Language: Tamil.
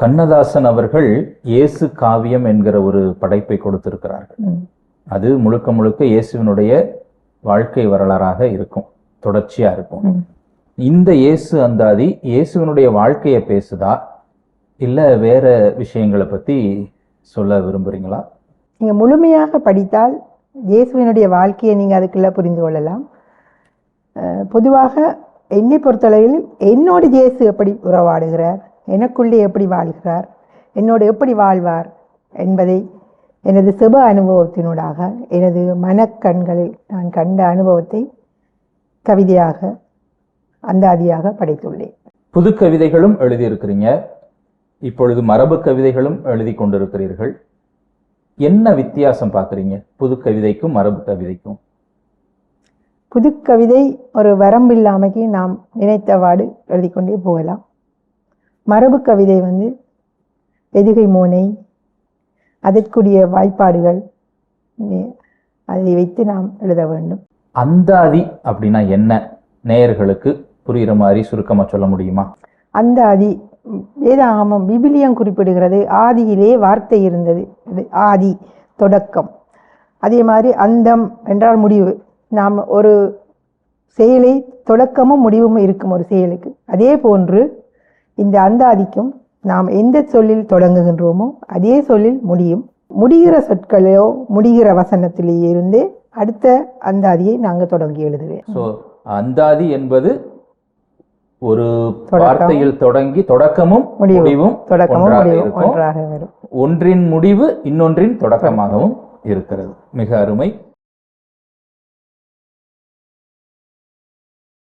கண்ணதாசன் அவர்கள் இயேசு காவியம் என்கிற ஒரு படைப்பை கொடுத்திருக்கிறார்கள். அது முழுக்க முழுக்க இயேசுவினுடைய வாழ்க்கை வரலாறாக இருக்கும் தொடர்ச்சியா இருக்கும். இந்த இயேசு அந்தாதி இயேசுவினுடைய வாழ்க்கையை பேசுதா? இல்ல வேற விஷயங்களை பத்தி சொல்ல விரும்புறீங்களா? நீங்க முழுமையாக படித்தால் இயேசுவினுடைய வாழ்க்கையை நீங்க அதுக்குள்ள புரிந்து கொள்ளலாம். பொதுவாக என்னை பொறுத்தளவில் என்னோடு இயேசு எப்படி உறவாடுகிறார்? எனக்குள்ளே எப்படி வாழ்கிறார்? என்னோடு எப்படி வாழ்வார்? என்பதை எனது சுப அனுபவத்தினூடாக எனது மனக்கண்களில் நான் கண்ட அனுபவத்தை கவிதையாக அந்தாதியாக படைத்துள்ளேன். புது கவிதைகளும் எழுதியிருக்கிறீங்க. இப்பொழுது மரபு கவிதைகளும் எழுதி கொண்டிருக்கிறீர்கள். என்ன வித்தியாசம் பார்க்குறீங்க? புது கவிதைக்கும் மரபு கவிதைக்கும். புதுக்கவிதை ஒரு வரம்பில்லாமைக்கு நாம் நினைத்தவாறு எழுதிக்கொண்டே போகலாம். மரபு கவிதை வந்து எதுகை மோனை அதற்குரிய வாய்ப்பாடுகள் அதை வைத்து நாம் எழுத வேண்டும். அந்தாதி அப்படின்னா என்ன? நேயர்களுக்கு புரியுற மாதிரி சுருக்கமா சொல்ல முடியுமா? அந்த ஆதி வேதாகமம் விபிலியம் குறிப்பிடுகிறது. ஆதியிலே வார்த்தை இருந்தது. ஆதி தொடக்கம். அதே மாதிரி அந்தம் என்றால் முடிவு. நாம் ஒரு செயலை தொடக்கமும் முடிவும் இருக்கும் ஒரு செயலுக்கு. அதே போன்று இந்த அந்தாதிக்கும் நாம் எந்த சொல்லில் தொடங்குகின்றோமோ அதே சொல்லில் முடியும். முடிகிற சொற்களோ முடிகிற வசனத்திலேயே இருந்து அடுத்த அந்தாதியை நாங்கள் தொடங்கி எழுதுவேன். ஸோ அந்தாதி என்பது ஒரு. வார்த்தையில் தொடங்கி தொடக்கமும் முடிவும். தொடக்கமும் ஒன்றாக வரும். ஒன்றின் முடிவு இன்னொன்றின் தொடக்கமாகவும் இருக்கிறது. மிக அருமை.